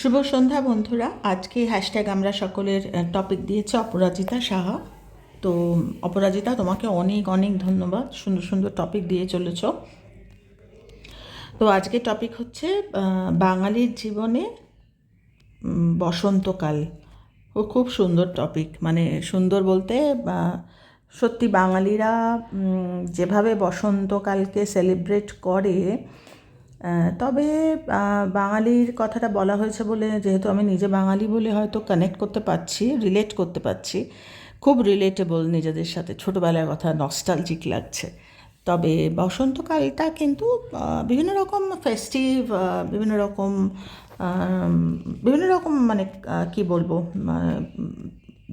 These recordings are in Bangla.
শুভ সন্ধ্যা বন্ধুরা। আজকে হ্যাশট্যাগ আমরা সকলের টপিক দিয়েছে অপরাজিতা সাহা। তো অপরাজিতা, তোমাকে অনেক অনেক ধন্যবাদ। সুন্দর সুন্দর টপিক দিয়ে চলেছ। তো আজকে টপিক হচ্ছে বাঙালির জীবনে বসন্তকাল। ও খুব সুন্দর টপিক মানে সুন্দর বলতে সত্যি বাঙালিরা যেভাবে বসন্তকালকে সেলিব্রেট করে তবে বাঙালির কথাটা বলা হয়েছে বলে যেহেতু আমি নিজে বাঙালি বলে হয়তো কানেক্ট করতে পারছি রিলেট করতে পারছি খুব রিলেটেবল নিজেদের সাথে। ছোটোবেলার কথা নস্টালজিক লাগছে। তবে বসন্তকালটা কিন্তু বিভিন্ন রকম ফেস্টিভ বিভিন্ন রকম বিভিন্ন রকম মানে কি বলব মানে,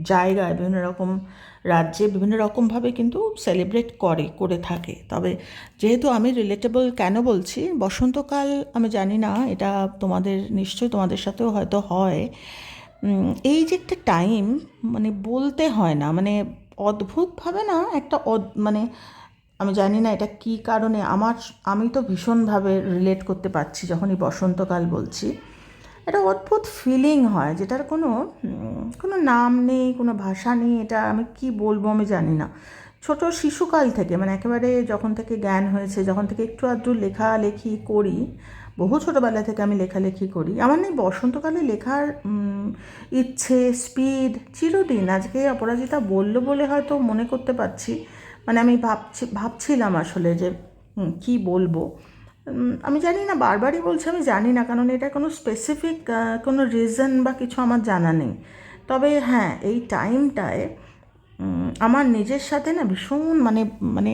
জায়গায় বিভিন্ন রকম রাজ্যে বিভিন্ন রকমভাবে কিন্তু সেলিব্রেট করে করে থাকে। তবে যেহেতু আমি রিলেটেবল কেন বলছি? বসন্তকাল আমি জানি না, এটা তোমাদের, নিশ্চয়ই তোমাদের সাথেও হয়তো হয়। এই যে একটা টাইম মানে বলতে হয় না মানে অদ্ভুতভাবে না একটা মানে আমি জানি না এটা কী কারণে, আমার, আমি তো ভীষণভাবে রিলেট করতে পারছি যখনই বসন্তকাল বলছি। একটা অদ্ভুত ফিলিং হয়, যেটার কোনো কোনো নাম নেই, কোনো ভাষা নেই, এটা আমি কি বলব আমি জানি না। ছোট শিশুকাল থেকে মানে একেবারে যখন থেকে জ্ঞান হয়েছে, যখন থেকে একটু আধটু লেখালেখি করি, বহু ছোটোবেলা থেকে আমি লেখালেখি করি, আমার নেই বসন্তকালে লেখার ইচ্ছে স্পিড চিরদিন। আজকে অপরাজিতা বলল বলে হয়তো মনে করতে পারছি মানে আমি ভাবছি, ভাবছিলাম আসলে যে কি বলব। আমি জানি না, বারবারই বলছি, আমি জানি না, কারণ এটা কোনো স্পেসিফিক কোনো রিজন বা কিছু আমার জানা নেই। তবে হ্যাঁ এই টাইমটায় আমার নিজের সাথে না ভীষণ মানে মানে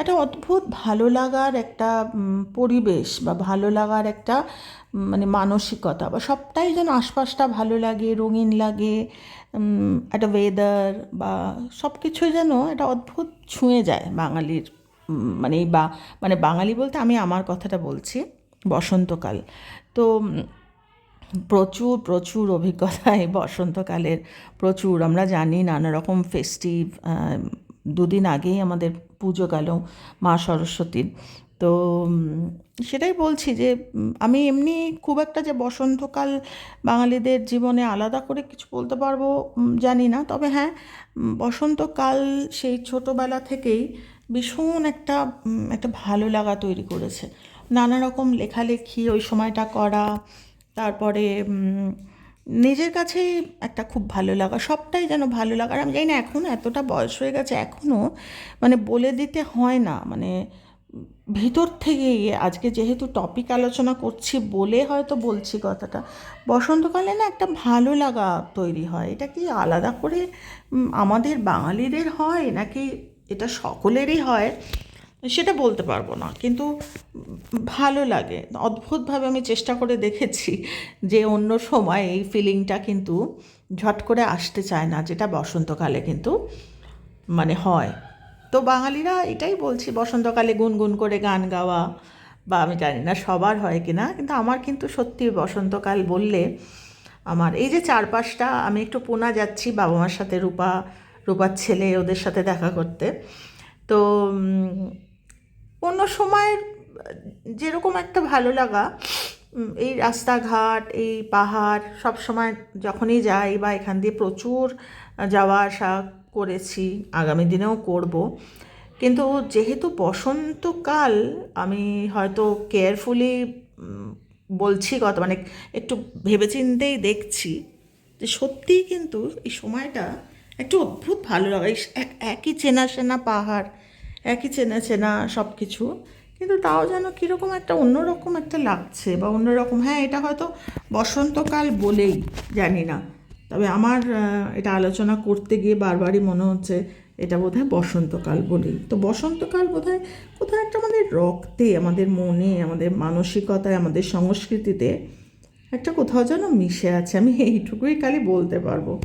একটা অদ্ভুত ভালো লাগার একটা পরিবেশ বা ভালো লাগার একটা মানে মানসিকতা বা সবটাই যেন আশপাশটা ভালো লাগে, রঙিন লাগে একটা ওয়েদার বা সব কিছুই যেন একটা অদ্ভুত ছুঁয়ে যায় বাঙালির মানে বা মানে বাঙালি বলতে আমি আমার কথাটা বলছি, বসন্তকাল। তো প্রচুর প্রচুর অভিজ্ঞতা এই বসন্তকালের প্রচুর। আমরা জানি নানা রকম ফেস্টিভ দুদিন আগেই আমাদের পুজো গেল মা সরস্বতীর। তো সেটাই বলছি যে আমি এমনি খুব একটা যে বসন্তকাল বাঙালিদের জীবনে আলাদা করে কিছু বলতে পারব জানি না। তবে হ্যাঁ বসন্তকাল সেই ছোটোবেলা থেকেই ভীষণ একটা একটা ভালো লাগা তৈরি করেছে। নানা রকম লেখালেখি ওই সময়টা করা, তারপরে নিজের কাছেই একটা খুব ভালো লাগা, সবটাই যেন ভালো লাগা। আর আমি জানি না এখনও এতটা বয়স হয়ে গেছে এখনও মানে বলে দিতে হয় না মানে ভিতর থেকেই আজকে যেহেতু টপিক আলোচনা করছি বলে হয়তো বলছি কথাটা, বসন্তকালে না একটা ভালো লাগা তৈরি হয়। এটা কি আলাদা করে আমাদের বাঙালিদের হয়, নাকি এটা সকলেরই হয়, সেটা বলতে পারব না। কিন্তু ভালো লাগে। অদ্ভুতভাবে আমি চেষ্টা করে দেখেছি যে অন্য সময় এই ফিলিংটা কিন্তু ঝট করে আসতে চায় না, যেটা বসন্তকালে কিন্তু মানে হয়। তো বাঙালিরা এটাই বলছি, বসন্তকালে গুনগুন করে গান গাওয়া, বা আমি জানি না সবার হয় কি না কিন্তু আমার কিন্তু সত্যি বসন্তকাল বললে আমার, এই যে চারপাশটা, আমি একটু পোনা যাচ্ছি বাবা মার সাথে রূপা রূপার ছেলে ওদের সাথে দেখা করতে। তো অন্য সময়ের যেরকম একটা ভালো লাগা এই রাস্তাঘাট, এই পাহাড় সব সময় যখনই যাই বা এখান দিয়ে প্রচুর যাওয়া আসা করেছি, আগামী দিনেও করব। কিন্তু যেহেতু বসন্তকাল, আমি হয়তো কেয়ারফুলি বলছি কত মানে একটু ভেবেচিন্তেই দেখছি যে সত্যিই কিন্তু এই সময়টা একটু অদ্ভুত ভালো লাগে। এক- একই চেনা চেনা পাহাড়, একই চেনা চেনা সব কিছু কিন্তু তাও যেন কীরকম একটা অন্যরকম একটা লাগছে বা অন্যরকম হ্যাঁ এটা হয়তো বসন্তকাল বলেই, জানি না। তবে আমার এটা আলোচনা করতে গিয়ে বারবারই মনে হচ্ছে এটা বোধহয় বসন্তকাল বলেই। তো বসন্তকাল বোধ হয় কোথাও একটা আমাদের রক্তে, আমাদের মনে, আমাদের মানসিকতায়, আমাদের সংস্কৃতিতে একটা কোথাও যেন মিশে আছে। আমি এইটুকুই খালি বলতে পারব।